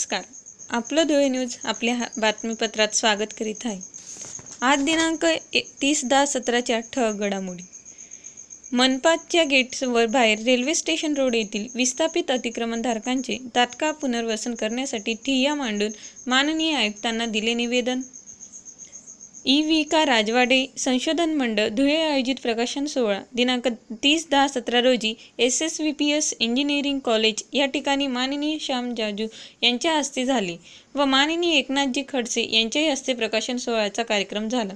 नमस्कार. आपलं धुळे न्यूज आपल्या हा- बातमीपत्रात स्वागत करीत आहे. आज दिनांक ए तीस दहा सतराच्या ठळक घडामोडी. मनपाच्या गेट्सवर बाहेर रेल्वे स्टेशन रोड येथील विस्थापित अतिक्रमणधारकांचे तात्काळ पुनर्वसन करण्यासाठी ठिय्या मांडून माननीय आयुक्तांना दिले निवेदन. ई व्ही का राजवाडे संशोधन मंडळ धुळे आयोजित प्रकाशन सोहळा दिनांक तीस दहा सतरा रोजी S S V P S engineering college या ठिकाणी माननीय श्याम जाजू यांच्या हस्ते झाले व माननीय एकनाथजी खडसे यांच्याही हस्ते प्रकाशन सोहळ्याचा कार्यक्रम झाला.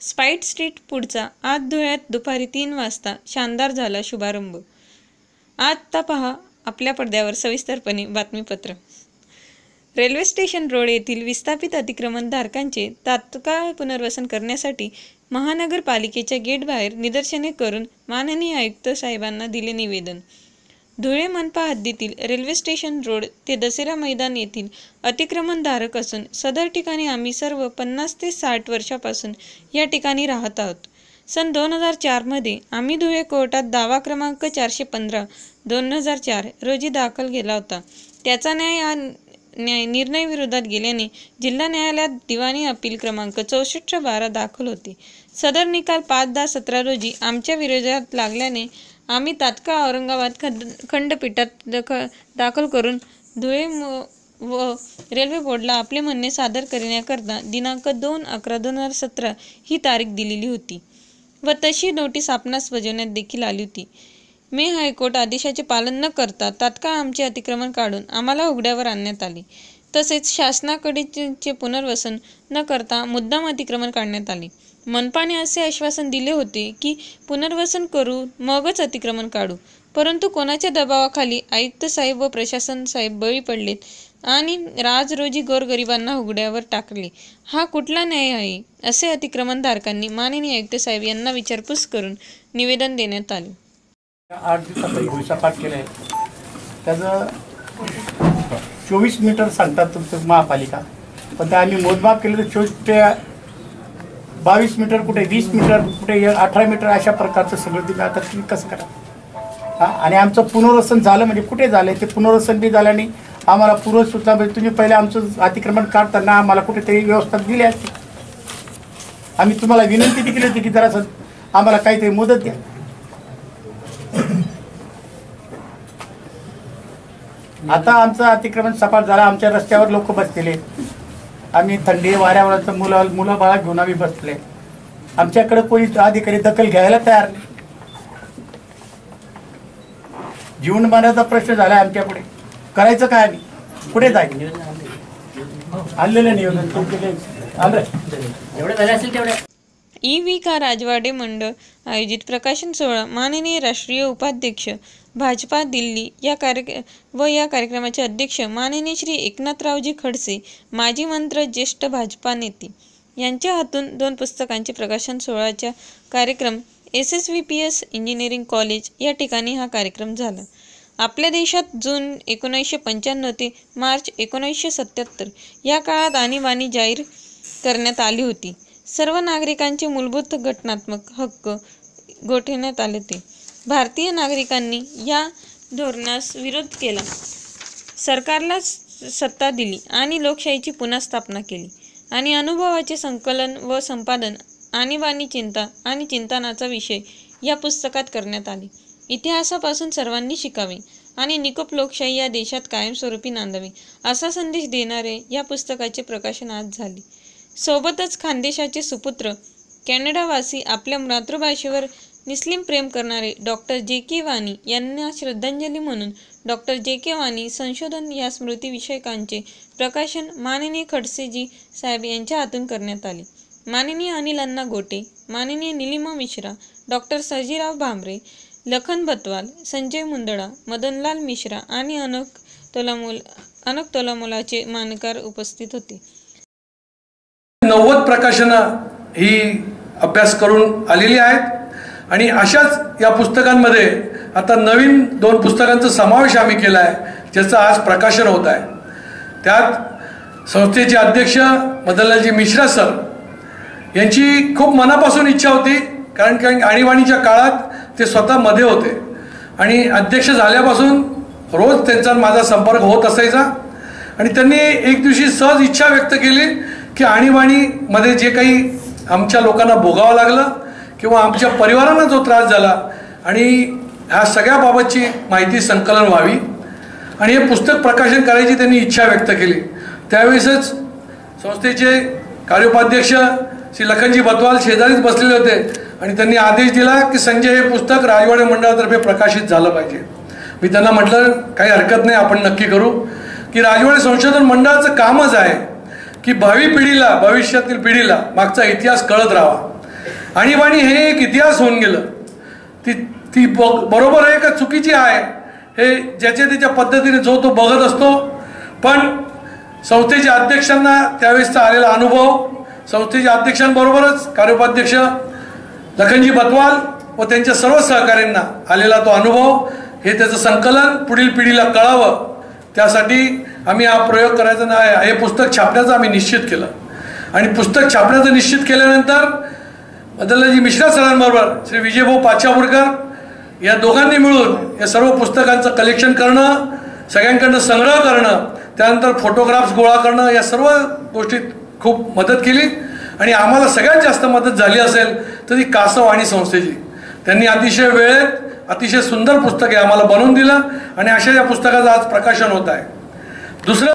स्पाईट स्ट्रीट पुढचा आज धुळ्यात दुपारी तीन वाजता शानदार झाला शुभारंभ. आत्ता पहा आपल्या पडद्यावर सविस्तरपणे बातमीपत्र. रेल्वे स्टेशन रोड येथील विस्थापित अतिक्रमणधारकांचे तात्काळ पुनर्वसन करण्यासाठी महानगरपालिकेच्या गेटबाहेर निदर्शने करून माननीय आयुक्त साहेबांना दिले निवेदन. धुळे मनपा हद्दीतील रेल्वे स्टेशन रोड ते दसरा मैदान येथील अतिक्रमणधारक असून सदर ठिकाणी आम्ही सर्व पन्नास ते साठ वर्षापासून या ठिकाणी राहत आहोत. सन दोन हजार चारमध्ये आम्ही धुळे कोर्टात दावा क्रमांक चारशे पंधरा दोन हजार चार रोजी दाखल केला होता. त्याचा न्याय न्याय निर्णय विरोधात गेल्याने जिल्हा न्यायालयात दिवाणी अपील क्रमांक चौसष्ट बारा दाखल होते. सदर निकाल पाच दहा सतरा रोजी आमच्या विरोधात लागल्याने आम्ही तात्काळ औरंगाबाद खंड खंडपीठात दख दाखल करून धुळे व रेल्वे बोर्डला आपले म्हणणे सादर करण्याकरता दिनांक दोन अकरा दोन हजार सतरा ही तारीख दिलेली होती व तशी नोटीस आपणास बजावण्यात देखील आली होती. मे हायकोर्ट आदेशाचे पालन न करता तात्काळ आमचे अतिक्रमण काढून आम्हाला उघड्यावर आणण्यात आले. तसेच शासनाकडे चे- पुनर्वसन न करता मुद्दाम अतिक्रमण काढण्यात आले. मनपाने असे आश्वासन दिले होते की पुनर्वसन करू मगच अतिक्रमण काढू. परंतु कोणाच्या दबावाखाली आयुक्त साहेब व प्रशासन साहेब बळी पडलेत आणि राज रोजी गोरगरिबांना उघड्यावर टाकले. हा कुठला न्याय आहे? असे अतिक्रमणधारकांनी माननीय आयुक्त साहेब यांना विचारपूस करून निवेदन देण्यात आले. आठ दिवसापूर्वी भुईसपाट केलं. आहे त्याचं चोवीस मीटर सांगतात तुमचं महापालिका. पण त्या आम्ही मोजमाप केलं तर चोवीस ते बावीस मीटर कुठे वीस मीटर कुठे अठरा मीटर अशा प्रकारचं सगळं तुम्ही आता तुम्ही कसं करा? हा? आणि आमचं पुनर्वसन झालं म्हणजे कुठे झालं ते पुनर्वसन बी झाल्याने आम्हाला पूर्वसूचना म्हणजे तुम्ही पहिले आमचं अतिक्रमण काढताना आम्हाला कुठेतरी व्यवस्था दिली असते. आम्ही तुम्हाला विनंती केली होती की जरासं आम्हाला काहीतरी मदत द्या. आता आमचं अतिक्रमण सपाट झालं. आमच्या रस्त्यावर लोक बसलेले. आम्ही थंडी वाऱ्यावरचं मुलं मुलं बाळा घेऊन आम्ही बसले. आमच्याकडे कोणी अधिकारी दखल घ्यायला तयार नाही. जीवन मरणाचा प्रश्न झाला आमच्या पुढे. करायचं काय आम्ही? कुठे जायचं आणलेलं नियोजन. जेवढे झाले तेवढे. ई. व्ही. का. राजवाडे मंडळ आयोजित प्रकाशन सोहळा माननीय राष्ट्रीय उपाध्यक्ष भाजपा दिल्ली या कार्य व या कार्यक्रमाचे अध्यक्ष माननीय श्री एकनाथरावजी खडसे माजी मंत्र ज्येष्ठ भाजपा नेते. यांच्या हातून दोन पुस्तकांचे प्रकाशन सोहळ्याचा कार्यक्रम S S V P S engineering college या ठिकाणी हा कार्यक्रम झाला. आपल्या देशात जून एकोणीसशे पंच्याण्णव ते मार्च एकोणीसशे सत्याहत्तर या काळात आणीबाणी जाहीर करण्यात आली होती. सर्व नागरिकांचे मूलभूत घटनात्मक हक्क गोठवण्यात आले ते. भारतीय नागरिकांनी या धोरणास विरोध केला. सरकारला सत्ता दिली आणि लोकशाहीची पुन्हा स्थापना केली. आणि अनुभवाचे संकलन व संपादन आणीबाणी चिंता आणि चिंतनाचा विषय या पुस्तकात करण्यात आले. इतिहासापासून सर्वांनी शिकावे आणि निकोप लोकशाही या देशात कायमस्वरूपी नांदावी असा संदेश देणारे या पुस्तकाचे प्रकाशन आज झाले. सोबतच खानदेशाचे सुपुत्र कॅनडावासी आपल्या मातृभाषेवर निस्लिम प्रेम करणारे डॉक्टर जे के वाणी यांना श्रद्धांजली म्हणून डॉक्टर जे के वाणी संशोधन या स्मृतीविषयकांचे प्रकाशन माननीय खडसेजी साहेब यांच्या हातून करण्यात आले. माननीय अनिल अण्णा गोटे माननीय निलिमा मिश्रा डॉक्टर सजीराव भांबरे लखन बतवाल संजय मुंदडा मदनलाल मिश्रा आणि अनक तोलामोल अनक तोलामोलाचे मानकार उपस्थित होते. नव्वद प्रकाशनं ही अभ्यास करून आलेली आहेत. आणि अशाच या पुस्तकांमध्ये आता नवीन दोन पुस्तकांचा समावेश आम्ही केला आहे ज्याचं आज प्रकाशन होत आहे. त्यात संस्थेचे अध्यक्ष मदनलालजी मिश्रा सर यांची खूप मनापासून इच्छा होती कारण की आणीबाणीच्या काळात ते स्वतः मध्ये होते. आणि अध्यक्ष झाल्यापासून रोज त्यांचा माझा संपर्क होत असायचा. आणि त्यांनी एक दिवशी सहज इच्छा व्यक्त केली की आणीबाणीमध्ये जे काही आमच्या लोकांना भोगावं लागलं किंवा आमच्या परिवारांना जो त्रास झाला आणि ह्या सगळ्याबाबतची माहिती संकलन व्हावी. आणि हे पुस्तक प्रकाशन करायची त्यांनी इच्छा व्यक्त केली. त्यावेळेसच संस्थेचे कार्योपाध्यक्ष श्री लखनजी बतवाल शेजारीच बसलेले होते आणि त्यांनी आदेश दिला की संजय हे पुस्तक राजवाडे मंडळातर्फे प्रकाशित झालं पाहिजे. मी त्यांना म्हटलं काही हरकत नाही आपण नक्की करू. की राजवाडे संशोधन मंडळाचं कामच आहे. की भावी पिढीला भविष्यातील पिढीला मागचा इतिहास कळत राहावा. आणीबाणी हे एक इतिहास होऊन गेलं. ती ती ब बरोबर आहे का चुकीची आहे? हे ज्याच्या त्याच्या पद्धतीने जो तो बघत असतो. पण संस्थेच्या अध्यक्षांना त्यावेळेसचा आलेला अनुभव संस्थेच्या अध्यक्षांबरोबरच कार्योपाध्यक्ष लखनजी बतवाल व त्यांच्या सर्व सहकाऱ्यांना आलेला तो अनुभव हे त्याचं संकलन पुढील पिढीला कळावं. त्यासाठी आम्ही हा प्रयोग करायचा नाही. हे पुस्तक छापण्याचं आम्ही निश्चित केलं. आणि पुस्तक छापण्याचं निश्चित केल्यानंतर मदनलाजी मिश्रा सरांबरोबर श्री विजयभाऊ पाचापूरकर या दोघांनी मिळून या सर्व पुस्तकांचं कलेक्शन करणं सगळ्यांकडनं संग्रह करणं त्यानंतर फोटोग्राफ्स गोळा करणं या सर्व गोष्टीत खूप मदत केली. आणि आम्हाला सगळ्यात जास्त मदत झाली असेल तर ती कासव आणि संस्थेची. त्यांनी अतिशय वेळेत अतिशय सुंदर पुस्तके आम्हाला बनवून दिलं आणि अशा या पुस्तकाचं आज प्रकाशन होत आहे. दुसरं?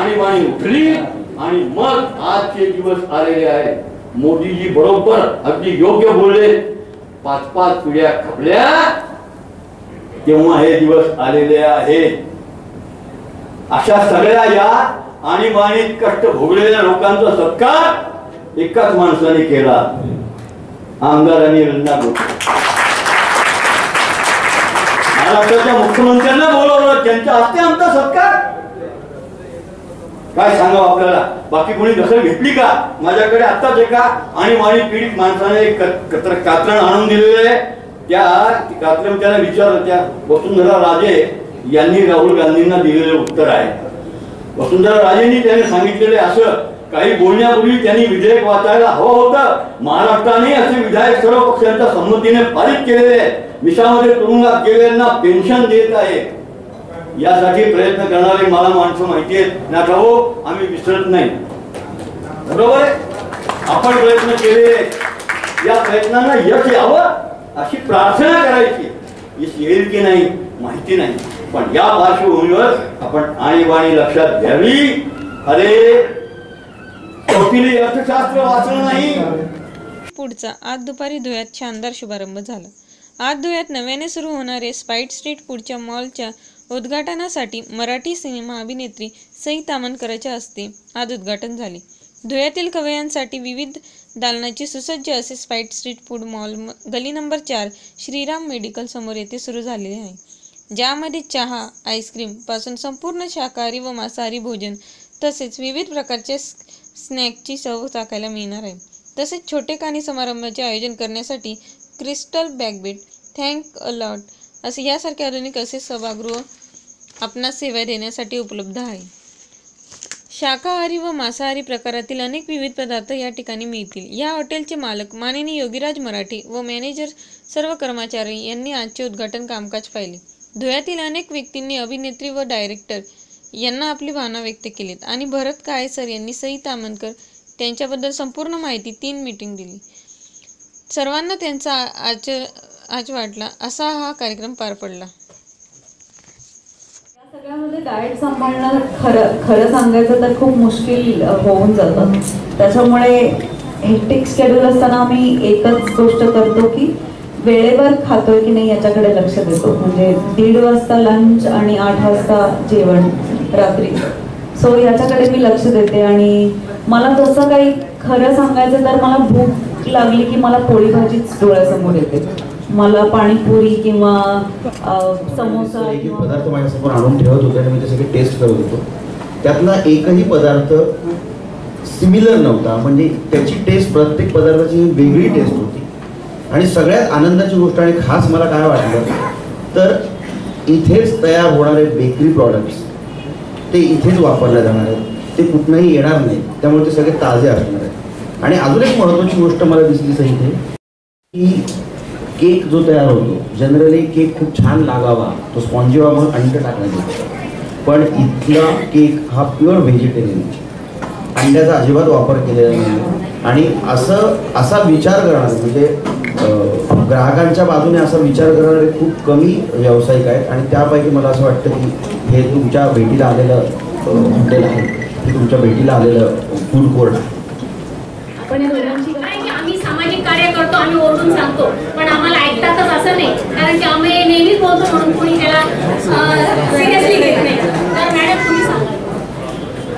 आणि वाणी उठली आणि मग आजचे दिवस आलेले आहे मोदीजी बरोबर अगदी योग्य बोलले. पाच पाच पिढ्या खपल्या. तेव्हा हे दिवस आलेले आहेत अशा सगळ्या या आणीबाणीत कष्ट भोगलेल्या लोकांचा सत्कार एकाच माणसाने केला. आमदारांनी रंगा महाराष्ट्राच्या मुख्यमंत्र्यांना बोलवलं त्यांच्या हस्ते आमचा सत्कार. काय सांगावं आपल्याला? बाकी कोणी दखल घेतली का? माझ्याकडे आत्ताच एका आणि माणी पीडित माणसाने एक कात्रण आणून दिलेलं आहे. त्या कात्रण त्याला विचारलं त्या वसुंधरा राजे यांनी राहुल गांधींना दिलेले उत्तर आहे. वसुंधरा राजेंनी त्याने सांगितलेले असं. काही बोलण्यापूर्वी त्यांनी विधेयक वाचायला हवं होतं. महाराष्ट्राने असे विधायक सर्व पक्षांच्या संमतीने पारित केलेले आहे तुरुंगात गेलेल्यांना पेन्शन देत आहे. यासाठी प्रयत्न करणारे मला माणसं माहिती आहेत. ना भाऊ हो, आम्ही विसरत नाही. बरोबर आहे? आपण प्रयत्न केले. या प्रयत्नांना यश यावं अशी प्रार्थना करायची. यश येईल की नाही माहिती नाही. पण या पार्श्वभूमीवर आपण आणीबाणी लक्षात घ्यावी. अरे अर्थशास्त्र वाचलं नाही. पुढचा आज दुपारी धुळ्यात शानदार शुभारंभ झाला. आज धुळ्यात नव्याने सुरू होणारे स्पाईट स्ट्रीट फूडच्या मॉलच्या उद्घाटनासाठी मराठी सिनेमा अभिनेत्री सई तामणकरच्या हस्ते आज उद्घाटन झाले. धुळ्यातील कवयांसाठी विविध दालनाची सुसज्ज असे स्पाईट स्ट्रीट फूड मॉल म- गली नंबर चार श्रीराम मेडिकल समोर येथे सुरू झालेले आहे. ज्यामध्ये चहा आईस्क्रीमपासून संपूर्ण शाकाहारी व मांसाहारी भोजन तसेच विविध प्रकारचे स्नॅकची चव चाकायला मिळणार आहे. तसेच छोटे कानी समारंभाचे आयोजन करण्यासाठी क्रिस्टल बॅगबेट थँक अलॉट असे यासारखे आधुनिक असे सभागृह आपणास सेवा देण्यासाठी उपलब्ध आहे. शाकाहारी व मांसाहारी प्रकारातील अनेक विविध पदार्थ या ठिकाणी मिळतील. या हॉटेलचे मालक माननीय योगीराज मराठे व मॅनेजर सर्व कर्मचारी यांनी आजचे उद्घाटन कामकाज पाहिले. धुळ्यातील अनेक व्यक्तींनी अभिनेत्री व डायरेक्टर यांना आपली भावना व्यक्त केलीत आणि भरत काळेसर यांनी सई तामणकर त्यांच्याबद्दल संपूर्ण माहिती तीन मीटिंग दिली. सर्वांना त्यांचा आचर आज वाटला असा हा कार्यक्रम पार पडला. सगळ्यामध्ये डाएट सांभाळणं खरं खरं सांगायचं तर खूप मुश्किल होऊन जातं. त्याच्यामुळे हेक्टिक शेड्यूल असताना आम्ही एकच गोष्ट करतो की वेळेवर खातोय की नाही याच्याकडे लक्ष देतो. म्हणजे दीड वाजता लंच आणि आठ वाजता जेवण रात्री. सो याच्याकडे मी लक्ष देते आणि मला तसं काही खरं सांगायचं तर मला भूक लागली की मला पोळी भाजीच डोळ्यासमोर येते. मला पाणीपुरी किंवा समोसा पदार्थ माझ्यासमोर आणून ठेवत होते आणि मी ते सगळे टेस्ट करत होतो. त्यातला एकही पदार्थ सिमिलर नव्हता. म्हणजे त्याची टेस्ट प्रत्येक पदार्थाची वेगळी टेस्ट होती. आणि सगळ्यात आनंदाची गोष्ट आणि खास मला काय वाटलं तर इथेच तयार होणारे बेकरी प्रॉडक्ट्स ते इथेच वापरले जाणार आहेत. ते कुठनंही येणार नाही. त्यामुळे ते सगळे ताजे असणार आहेत. आणि अजून एक महत्त्वाची गोष्ट मला दिसली इथे की केक जो तयार होतो जनरली केक खूप छान लागावा तो स्पॉन्जी व्हावा म्हणून अंड टाकण्यात येतं. पण इथला केक हा प्युअर व्हेजिटेरियन अंड्याचा अजिबात वापर केलेला नाही. आणि असं असा विचार करणार म्हणजे ग्राहकांच्या बाजूने असा विचार करणारे खूप कमी व्यावसायिक आहेत. आणि त्यापैकी मला असं वाटतं की हे तुमच्या भेटीला आलेलं हॉटेल आहे. हे तुमच्या भेटीला आलेलं फूड कोर्ट आहे. आम्ही ओरडून सांगतो. पण आम्हाला ऐकतातच असं नाही. कारण की आम्ही नेहमीच बोलतो म्हणून कोणी त्याला सिरियसली घेत नाही. तर मॅडम तुम्ही सांगा.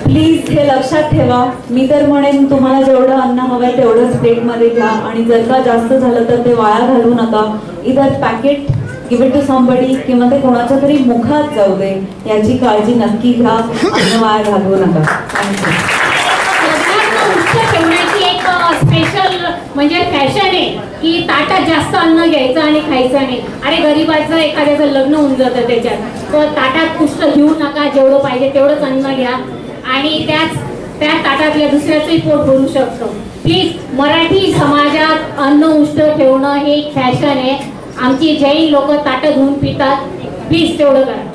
प्लीज हे लक्षात ठेवा. मी तर म्हणेन तुम्हाला जेवढं अन्न हवंय तेवढंच प्लेटमध्ये घ्या. आणि जर का जास्त झालं तर ते वाया घालू नका. इधर packet give it to somebody किंवा ते कोणाच्या तरी मुखात जाऊ दे. याची काळजी नक्की घ्या. अन्न वाया घालवू नका. थँक्यू ठेवण्याची एक स्पेशल म्हणजे फॅशन आहे की ताटात जास्त अन्न घ्यायचं आणि खायचं नाही. अरे गरीबाचं एखाद्याचं लग्न होऊन जातं त्याच्यात. तर ताटात पुष्ट घेऊ नका जेवढं पाहिजे तेवढंच अन्न घ्या. आणि त्याच त्या ताटातल्या दुसऱ्याचंही पोट भरू शकतो. प्लीज मराठी समाजात अन्न उष्ट ठेवणं हे फॅशन आहे. आमची जैन लोक ताटं धुवून पितात. प्लीज तेवढं करा.